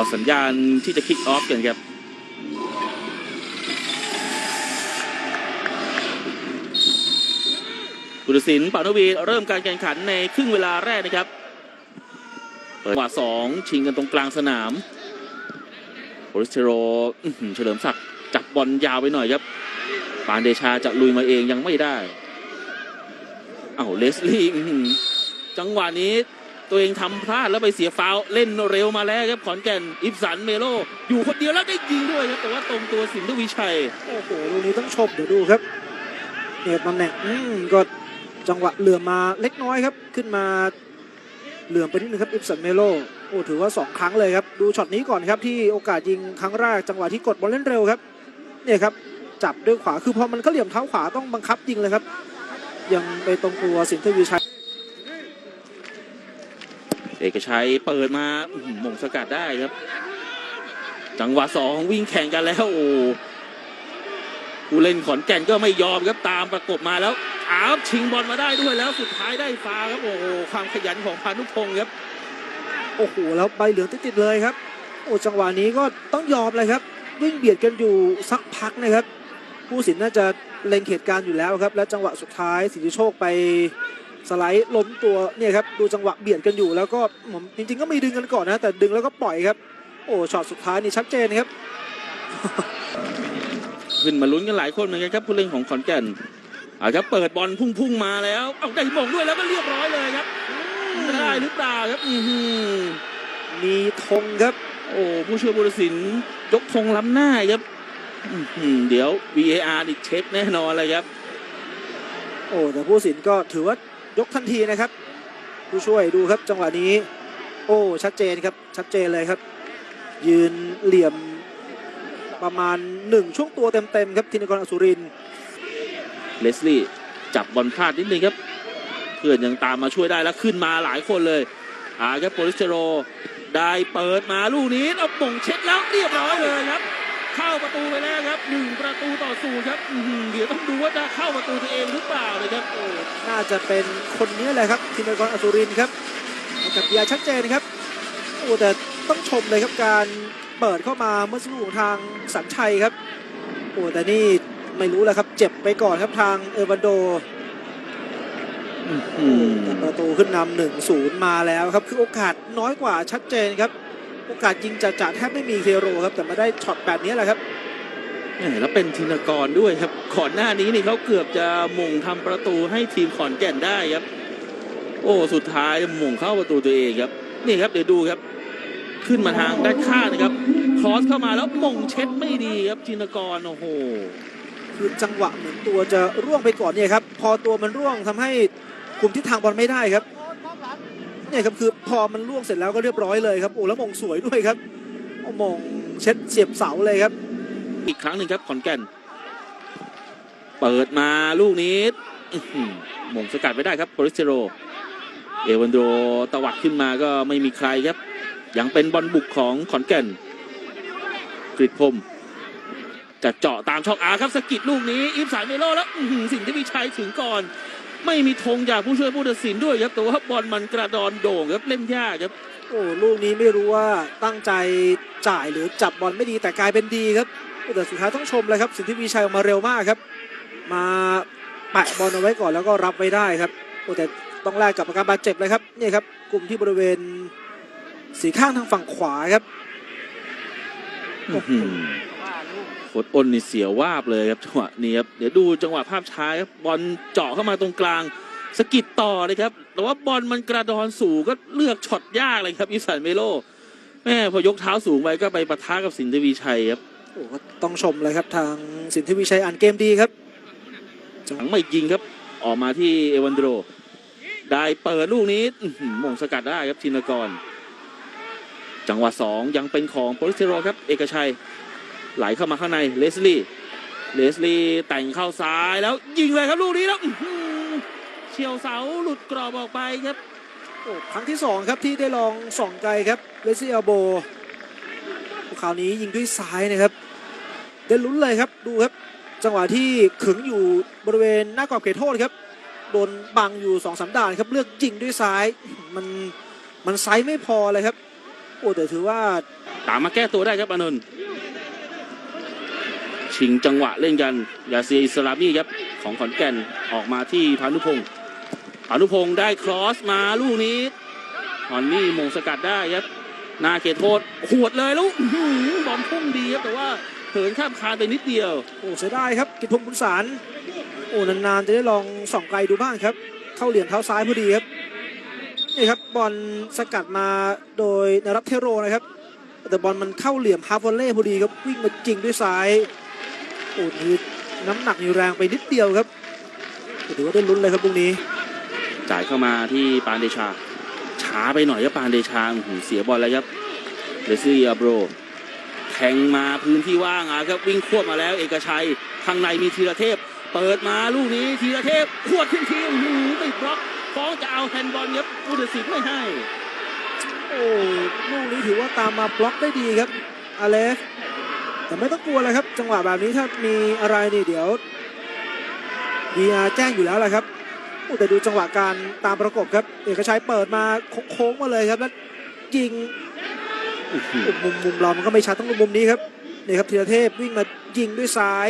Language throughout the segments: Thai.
อสัญญาณที่จะคิกออฟกันครับกุลศิลป์ปานวีเริ่มการแข่งขันในครึ่งเวลาแรกนะครับเปิดจังหวะสองชิงกันตรงกลางสนามโอริสเทโรเฉลิมศักดิ์จับบอลยาวไปหน่อยครับ ปานเดชาจะลุยมาเองยังไม่ได้ เอ้าเลสลี่จังหวะนี้ ตัวเองทำพลาดแล้วไปเสียฟาวเล่นเร็วมาแล้วครับขอนแก่นอิฟสันเมโล อยู่คนเดียวแล้วได้ยิงด้วยครับแต่ว่าตรงตัวสินทวิชัย โอ้โหลูกนี้ต้องชมเดี๋ยวดูครับเนี่ยตำแหน่งอืมก็จังหวะเหลื่อมมาเล็กน้อยครับ ขึ้นมาเหลื่อมไปนิดนึงครับอิฟสันเมโลโอ้ถือว่า 2 ครั้งเลยครับ ดูช็อตนี้ก่อนครับที่โอกาสยิงครั้งแรกจังหวะที่กดบอลเล่นเร็วครับเนี่ยครับจับด้วยขวาคือพอมันก็เหลี่ยมเท้าขวาต้องบังคับยิงเลยครับ ยังไปตรงตัวสินทวีชัย เอกชัยเปิดมาหม่งสกัดได้ครับ จังหวะสองวิ่งแข่งกันแล้วโอ้ผู้เล่นขอนแก่นก็ไม่ยอมครับตามประกบมาแล้วอ้าวชิงบอลมาได้ด้วยแล้วสุดท้ายได้ฟาครับโอ้โหความขยันของพานุพงศ์ครับโอ้โหแล้วใบเหลืองติดๆเลยครับ โอ้จังหวะนี้ก็ต้องยอมเลยครับ วิ่งเบียดกันอยู่สักพักนะครับ ผู้สินน่าจะเล็งเหตุการณ์อยู่แล้วครับ และจังหวะสุดท้ายสิทธิโชคไป สไลด์ล้มตัวเนี่ยครับดูจังหวะเบียดกันอยู่แล้วก็ผมจริง ๆ ก็มีดึงกันก่อนนะ แต่ดึงแล้วก็ปล่อยครับ โอ้ช็อตสุดท้ายนี่ชัดเจนครับ ขึ้นมาลุ้นกันหลายคนเหมือนกันครับผู้เล่นของขอนแก่นอ่าครับเปิดบอลพุ่งๆมาแล้ว เอาได้หมงด้วยแล้วก็เรียบร้อยเลยครับได้หรือเปล่าครับอือหือมีธงครับ โอ้ผู้ช่วยบุรศิลป์ยกธงล้ำหน้าครับอื้อหือเดี๋ยว VAR นี่เช็คแน่นอนเลยครับ โอ้แต่ผู้สินก็ถือว่า ยกทันทีนะครับ ผู้ช่วยดูครับจังหวะนี้ โอ้ชัดเจนครับชัดเจนเลยครับ ยืนเหลี่ยมประมาณหนึ่งช่วงตัวเต็มๆครับธินกรอสุรินเลสลี่จับบอลพลาดนิดนึงครับ เพื่อนยังตามมาช่วยได้แล้วขึ้นมาหลายคนเลยอาครับโปลิสเทโรได้เปิดมาลูกนี้เอาป่งเช็ดแล้วเรียบร้อยเลยครับ เข้าประตูไปแล้วครับหนึ่งประตูต่อศูนย์ครับอื้อหือเดี๋ยวต้องดูว่าจะเข้าประตูตัวเองหรือเปล่าเลยครับโอ้น่าจะเป็นคนนี้แหละครับธินกรอสุรินทร์ครับกับยาชัดเจนครับโอ้แต่ต้องชมเลยครับการเปิดเข้ามาเมื่อสักครู่ของทางสัญชัยครับโอ้แต่นี่ไม่รู้แหละครับ เจ็บไปก่อนครับทางเอวันโดอื้อหือประตูขึ้นนำหนึ่งศูนย์มาแล้วครับ คือโอกาสน้อยกว่าชัดเจนครับ โอกาสยิงจะจะแทบไม่มีเทโรครับแต่มาได้ช็อตแบบนี้แหละครับแหมแล้วเป็นธินกรด้วยครับก่อนหน้านี้นี่เขาเกือบจะหม่งทำประตูให้ทีมขอนแก่นได้ครับ โอ้สุดท้ายหม่งเข้าประตูตัวเองครับนี่ครับเดี๋ยวดูครับ ขึ้นมาทางด้านข้างนะครับครอสเข้ามาแล้วหม่งเช็ดไม่ดีครับธินกรโอ้โหคือจังหวะเหมือนตัวจะร่วงไปก่อนเนี่ยครับพอตัวมันร่วงทำให้คุมทิศทางบอลไม่ได้ครับ เนี่ยครับคือพอมันร่วงเสร็จแล้วก็เรียบร้อยเลยครับโอ้แล้วมงสวยด้วยครับโอ้มงเช็ดเสียบเสาเลยครับ อีกครั้งหนึ่งครับขอนแก่น เปิดมาลูกนี้อื้อหือหม่งสกัดไม่ได้ครับโปริสเทโร เอวันโดตวัดขึ้นมาก็ไม่มีใครครับ ยังเป็นบอลบุกของขอนแก่น กริดพรมจะเจาะตามช่องอาครับสกิดลูกนี้ อิฟสายเมโลแล้วสิ่งที่มีชัยถึงก่อน ไม่มีธงจากผู้ช่วยผู้ตัดสินด้วยครับแต่ว่าบอลมันกระดอนโด่งครับเล่นยากครับโอ้ลูกนี้ไม่รู้ว่าตั้งใจจ่ายหรือจับบอลไม่ดีแต่กลายเป็นดีครับโอ้แต่สุดท้ายต้องชมเลยครับสิทธิวีชัยออกมาเร็วมากครับ มาแปะบอลเอาไว้ก่อนแล้วก็รับไว้ได้ครับโอ้แต่ต้องแลกกับอาการบาดเจ็บเลยครับนี่ครับ กลุ่มที่บริเวณสีข้างทางฝั่งขวาครับอื้อหือ โคตรอ้นนี่เสียววาบเลยครับจังหวะนี้ครับเดี๋ยวดูจังหวะภาพช้าครับบอลเจาะเข้ามาตรงกลางสกิดต่อเลยครับ แต่ว่าบอลมันกระดอนสูงก็เลือกช็อตยากเลยครับอิสันเมโลแม่พอยกเท้าสูงไปก็ไปปะทะกับสินทวีชัยครับโอ้ก็ต้องชมเลยครับทางสินทวีชัยอ่านเกมดีครับหลังไม่ยิงครับ ออกมาที่เอวันโดรได้เปิดลูกนี้อื้อหือหมงสกัดได้ครับชินกร จังหวะสองยังเป็นของโปลิสเทโรครับ เอกชัย ไหลเข้ามาข้างในเลสลี่เลสลี่แต่งเข้าซ้ายแล้วยิงเลยครับลูกนี้แล้วอื้อหือเฉียวเสาหลุดกรอบออกไปครับโอ้ครั้งที่สองครับที่ได้ลองส่องไกลครับเลซี่อาโบคราวนี้ยิงด้วยซ้ายนะครับ ได้ลุ้นเลยครับดูครับ จังหวะที่ขึงอยู่บริเวณหน้ากรอบเขตโทษครับโดนบังอยู่สองสามด่านครับเลือกยิงด้วยซ้ายมันมันไซส์ไม่พอเลยครับ โอ้แต่ถือว่าตามมาแก้ตัวได้ครับอานนท์ ชิงจังหวะเล่นกันยาเซียอิสลามีครับของขอนแก่นออกมาที่พานุพงศ์พานุพงศ์ได้ครอสมาลูกนี้ฮอนนี่มงสกัดได้ครับนาเขตโทษขวดเลยลูกบอลพุ่งดีครับแต่ว่าเหินข้ามคานไปนิดเดียว โอ้เสียดายครับกิตพงศ์บุญสารโอ้นานๆจะได้ลองส่องไกลดูบ้างครับ เข้าเหลี่ยมเท้าซ้ายพอดีครับนี่ครับบอลสกัดมาโดยนรับเทโรนะครับ แต่บอลมันเข้าเหลี่ยมฮาร์ฟวอลเล่พอดีครับวิ่งมาจริงด้วยซ้าย โอ้นี่น้ำหนักนี่แรงไปนิดเดียวครับแต่ถือว่าได้ลุ้นเลยครับตรงนี้ จ่ายเข้ามาที่ปานเดชา ช้าไปหน่อยครับปานเดชาอื้อหือเสียบอลแล้วครับเดซี่อาโบรแทงมาพื้นที่ว่างอะครับวิ่งควบมาแล้วเอกชัยข้างในมีธีรเทพ เปิดมาลูกนี้ธีรเทพขวดขึ้นทีอื้อหือติดบล็อกฟ้องจะเอาแฮนด์บอลครับผู้ตัดสินไม่ให้โอ้ลูกนี้ถือว่าตามมาบล็อกได้ดีครับอเลฟ แต่ไม่ต้องกลัวเลยครับ จังหวะแบบนี้ถ้ามีอะไรนี่เดี๋ยว VR แจ้งอยู่แล้วแหละครับโอ้แต่ดูจังหวะการตามประกบครับ เอกชัยเปิดมาโค้งๆมาเลยครับแล้วยิงอื้อหือมุมมุมเรามันก็ไม่ชัดต้องดูมุมนี้ครับนี่ครับธีรเทพวิ่งมายิงด้วยซ้าย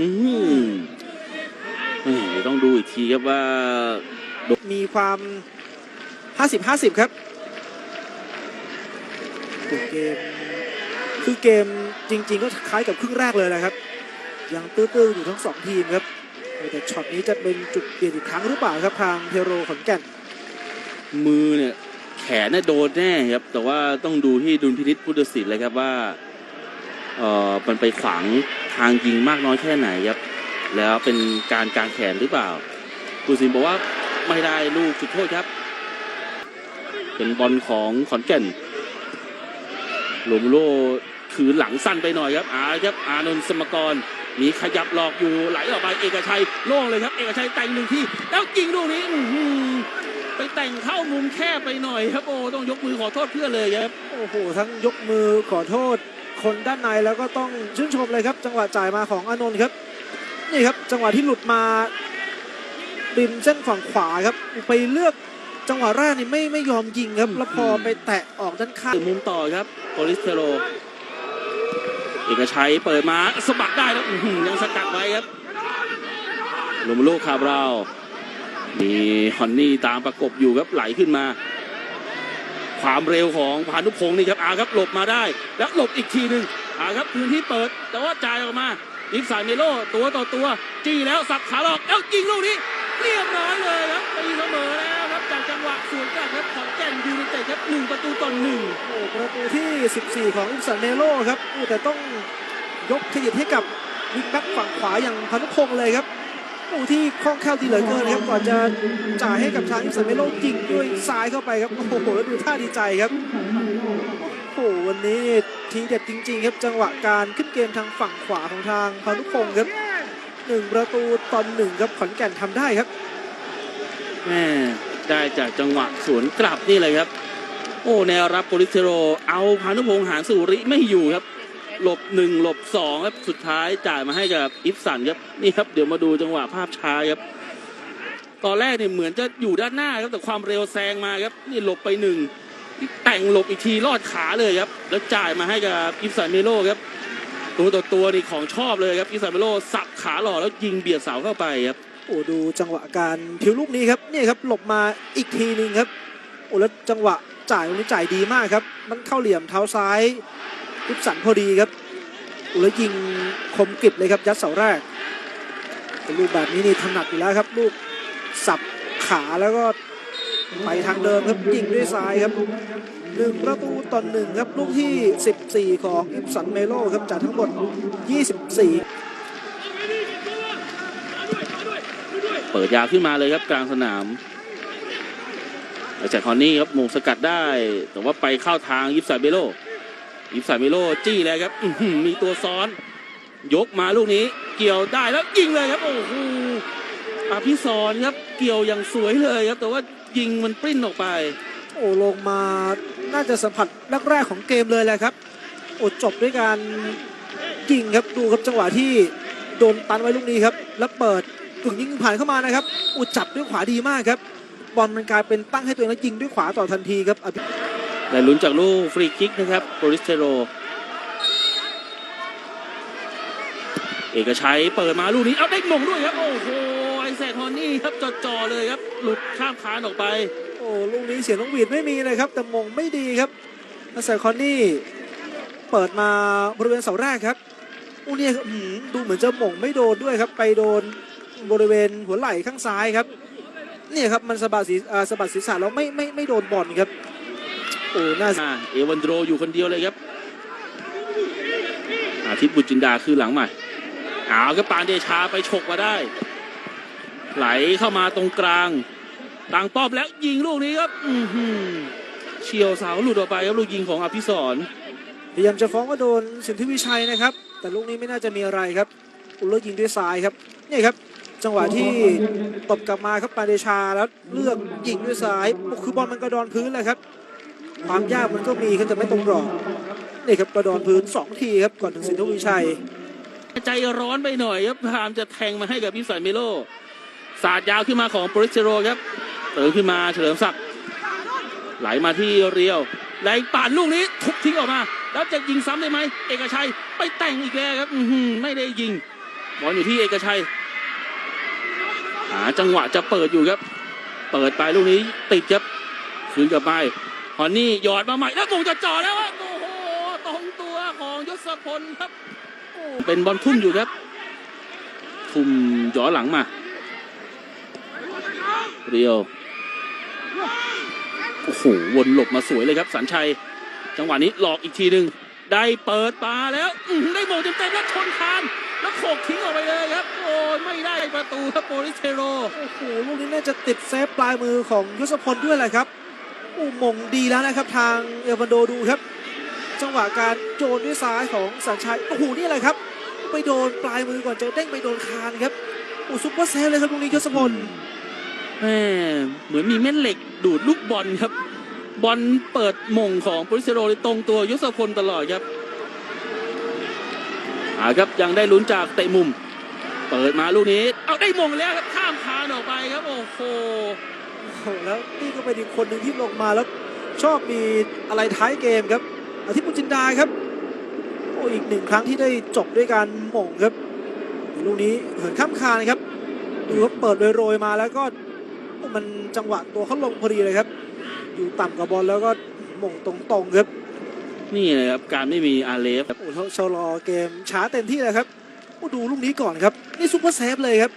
อืมเอ้ยเดี๋ยวต้องดูอีกทีครับว่า มีความ 50-50 ครับเกม คือเกมจริง ๆ ก็คล้ายกับครึ่งแรกเลยนะครับ ยังตื้อๆอยู่ทั้งสองทีมครับแต่ช็อตนี้จะเป็นจุดเปลี่ยนอีกครั้งหรือเปล่าครับทางเทโรขอนแก่นมือเนี่ยแขนเนี่ยโดนแน่ครับ แต่ว่าต้องดูที่ดุลพินิษพุทธศิลป์เลยครับว่าเออมันไปขวางทางยิงมากน้อยแค่ไหนครับ แล้วเป็นการกางแขนหรือเปล่าผู้ตัดสินบอกว่าไม่ได้ลูกจุดโทษครับ เป็นบอลของขอนแก่นโลมโล คือหลังสั้นไปหน่อยครับอาครับอานนท์สมกร มีขยับหลอกอยู่ไหลออกไปเอกชัยโล่งเลยครับ เอกชัยแต่งหนึ่งที่แล้วยิงลูกนี้อื้อหือไปแต่งเข้ามุมแคบไปหน่อยครับโอ้ต้องยกมือขอโทษเพื่อนเลยครับโอ้โหทั้งยกมือขอโทษ คนด้านในแล้วก็ต้องชื่นชมเลยครับ จังหวะจ่ายมาของอานนท์ครับนี่ครับ จังหวะที่หลุดมาริมเส้นฝั่งขวาครับ ไปเลือกจังหวะแรกนี่ไม่ไม่ยอมยิงครับ แล้วพอไปแตะออกด้านข้างมุมต่อครับโปลิสเทโร เอกชัยเปิดมาสะบัดได้แล้วยังสกัดไว้ครับโลมโลคาบรามีฮอนนี่ตามประกบอยู่ครับไหลขึ้นมา ความเร็วของพานุพงศ์นี่ครับอาครับหลบมาได้ แล้วหลบอีกทีหนึ่งอาครับพื้นที่เปิด แต่ว่าจ่ายออกมาอิฟสายเมโลตัวต่อตัว จี้แล้วสับขาหลอกแล้วยิงลูกนี้เรียบร้อยเลยครับตีเสมอแล้วครับจากจังหวะสวนกลับครับของแก่นยูไนเต็ดครับหนึ่งประตูต่อหนึ่งโอ้ ประตูที่ 14 ของอิสันเมโลครับอ้แต่ต้องยกเครดิตให้กับวิงแบ็กฝั่งขวาอย่างพานุพงศ์เลยครับโอ้ที่คล่องแคล่วดีเหลือเกินครับก่อนจะจ่ายให้กับทางอิสันเมโลยิงด้วยซ้ายเข้าไปครับโอ้โหแล้วดูท่าดีใจครับโอ้โหวันนี้ทีเด็ดจริง ๆ ครับจังหวะการขึ้นเกมทางฝั่งขวาของทางพานุพงศ์ครับหนึ่งประตูตอนหนึ่งครับขอนแก่นทำได้ครับแม่ได้จากจังหวะสวนกลับนี่เลยครับ โอ้แนวรับโปลิสเทโร เอาพานุพงษ์หารสุริไม่อยู่ครับ หลบหนึ่งหลบสองครับ สุดท้ายจ่ายมาให้กับอิฟสันครับ นี่ครับ เดี๋ยวมาดูจังหวะภาพช้าครับ ตอนแรกเนี่ยเหมือนจะอยู่ด้านหน้าครับ แต่ความเร็วแซงมาครับ นี่หลบไปหนึ่งแต่งหลบอีกทีลอดขาเลยครับ แล้วจ่ายมาให้กับอิฟสันเมโลครับ ตัวต่อตัวนี่ของชอบเลยครับ อิฟสันเมโลสับขาหล่อแล้วยิงเบียดเสาเข้าไปครับ โอ้ดูจังหวะการพิวลูกนี้ครับ นี่ครับหลบมาอีกทีหนึ่งครับ โอ้แล้วจังหวะ จ่ายตรงนี้จ่ายดีมากครับ มันเข้าเหลี่ยมเท้าซ้ายลุกสันพอดีครับแล้วยิงคมกริบเลยครับยัดเสาแรกลูกแบบนี้นี่ถนัดอยู่แล้วครับ ลูกสับขาแล้วก็ไปทางเดิมครับยิงด้วยซ้ายครับหนึ่งประตูต่อหนึ่งครับลูกที่ 14 ของอิปสันเมโลครับจากทั้งหมด 24 เปิดยาวขึ้นมาเลยครับกลางสนาม จากคอนนี่ครับมงสกัดได้ แต่ว่าไปเข้าทางยิปซาเบโลยิปซาเบโลจี้เลยครับมีตัวซ้อน ยกมาลูกนี้ เกี่ยวได้แล้วยิงเลยครับโอ้โหอภิสรครับเกี่ยวอย่างสวยเลยครับ แต่ว่ายิงมันปริ้นออกไป โอ้ลงมาน่าจะสัมผัสแรกๆของเกมเลยแหละครับโอ้จบด้วยการยิงครับดูครับจังหวะที่โดนตันไว้ลูกนี้ครับ แล้วเปิดกึ่งยิงผ่านเข้ามานะครับโอ้จับด้วยขวาดีมากครับ บอลมันกลายเป็นตั้งให้ตัวเองแล้วยิงด้วยขวาต่อทันทีครับอภิและลุ้นจากลูกฟรีคิกนะครับโปริสเทโร เอกชัยเปิดมาลูกนี้เอาได้มงด้วยครับ โอ้โหไอแซคฮอนนี่ครับจ่อๆเลยครับ หลุดข้ามคานออกไป โอ้ลูกนี้เสียงน้องหวีดไม่มีเลยครับ แต่มงไม่ดีครับอาศัยคอนนี่เปิดมาบริเวณเสาแรกครับอู้เนี่ยอื้อหือดูเหมือนจะมงไม่โดนด้วยครับ ไปโดนบริเวณหัวไหล่ข้างซ้ายครับ เนี่ยครับมันสะบัดศีรอ่าสะบัดศีรษะแล้วไม่ไม่ไม่โดนบอลครับโอ้น่าอ่าเอวันโดรอยู่คนเดียวเลยครับ อาทิตย์บุญจินดาคือหลังใหม่เอาครับปานเดชาไปฉกมาได้ ไหลเข้ามาตรงกลางต่างป้อมแล้วยิงลูกนี้ครับอือหือเฉียวเสาหลุดออกไปครับลูกยิงของอภิสรณ์พยายามจะฟ้องว่าโดนสินทิวิชัยนะครับ แต่ลูกนี้ไม่น่าจะมีอะไรครับ อุลเลอร์ยิงด้วยซ้ายครับนี่ครับ จังหวะที่ตบกลับมาครับปาเดชาแล้วเลือกยิงด้วยซ้ายคือบอลมันกระดอนพื้นเลยครับ ความยากมันก็มีครับแต่ไม่ตรงกรอบนี่ครับกระดอนพื้นสองทีครับก่อนถึงสินทวิชัย ใจร้อนไปหน่อยครับพยายามจะแทงมาให้กับพิสัยเมโลสาดยาวขึ้นมาของโปริเซโรครับเติมขึ้นมาเฉลิมศักดิ์ไหลมาที่เรียวไหลป่านลูกนี้ทุบทิ้งออกมา แล้วจะยิงซ้ำได้ไหมเอกชัยไปแต่งอีกแล้วครับไม่ได้ยิงบอลอยู่ที่เอกชัย หาจังหวะจะเปิดอยู่ครับ เปิดไปลูกนี้ติดครับคืนกลับไปฮอนนี่หยอดมาใหม่แล้วมงจะจ่อแล้วอะโอ้โหตรงตัวของยศพลครับเป็นบอลทุ่มอยู่ครับ ทุ่มย้อหลังมาเรียวโอ้โหวนหลบมาสวยเลยครับสัญชัย จังหวะนี้หลอกอีกทีหนึ่ง ได้เปิดปาแล้วอื้อหือได้โมงเต็มๆแล้วชนคานแล้วโขกทิ้งออกไปเลยครับ โอ้ยไม่ได้ประตูครับโปริสเทโรโอ้โหลูกนี้น่าจะติดเซฟปลายมือของยศพลด้วยแหละครับโอ้มงดีแล้วนะครับทางเอลวันโดดูครับ จังหวะการโจนด้วยซ้ายของสัญชัยโอ้โหนี่แหละครับ ไปโดนปลายมือก่อนจะเด้งไปโดนคานครับโอ้ซุปเปอร์เซฟเลยครับลูกนี้ยศพลแม่เหมือนมีแม่เหล็กดูดลูกบอลครับ บอลเปิดมงของโปริเทโรตรงตัวยศพลตลอดครับอาครับยังได้ลุ้นจากเตะมุม เปิดมาลูกนี้ เอาได้มงแล้วครับข้ามคานออกไปครับ โอ้โหแล้วนี่ก็เป็นอีกคนหนึ่งที่ลงมาแล้ว ชอบมีอะไรท้ายเกมครับอาทิตย์ปุจินดาครับโอ้อีกหนึ่งครั้งที่ได้จบด้วยการหม่งครับลูกนี้เหินข้ามคานครับดูครับเปิดโรยๆมาแล้วก็มันจังหวะตัวเขาลงพอดีเลยครับ อยู่ต่ำกับบอลแล้วก็หม่งตรงๆครับนี่นะครับการไม่มีอาเลฟครับโอ้เขาชะลอเกมช้าเต็มที่เลยครับโอ้ดูลูกนี้ก่อนครับนี่ซุปเปอร์เซฟเลยครับ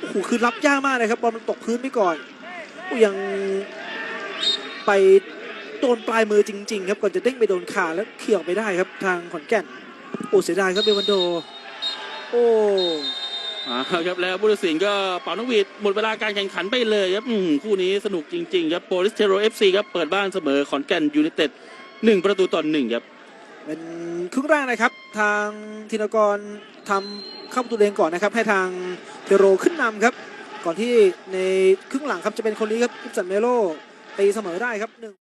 โอ้โหคือรับยากมากเลยครับบอลมันตกพื้นไปก่อนโอ้ยังไปโดนปลายมือจริง ๆ ครับก่อนจะเด้งไปโดนขาแล้วเขี่ยวไปได้ครับทางขอนแก่นโอ้เสียดายครับเบวันโด โอ้ อ่าครับแล้วผู้ตัดสินก็เป่านกหวีดหมดเวลาการแข่งขันไปเลยครับอืมคู่นี้สนุกจริงๆครับโปลิสเทโรเอฟซีครับเปิดบ้านเสมอขอนแก่นยูไนเต็ดหนึ่งประตูต่อหนึ่งครับ เป็นครึ่งแรกนะครับ ทางธินกรทำเข้าประตูเองก่อนนะครับ ให้ทางเทโรขึ้นนำครับ ก่อนที่ในครึ่งหลังครับจะเป็นคนนี้ครับอิปสันเมโลตีเสมอได้ครับหนึ่ง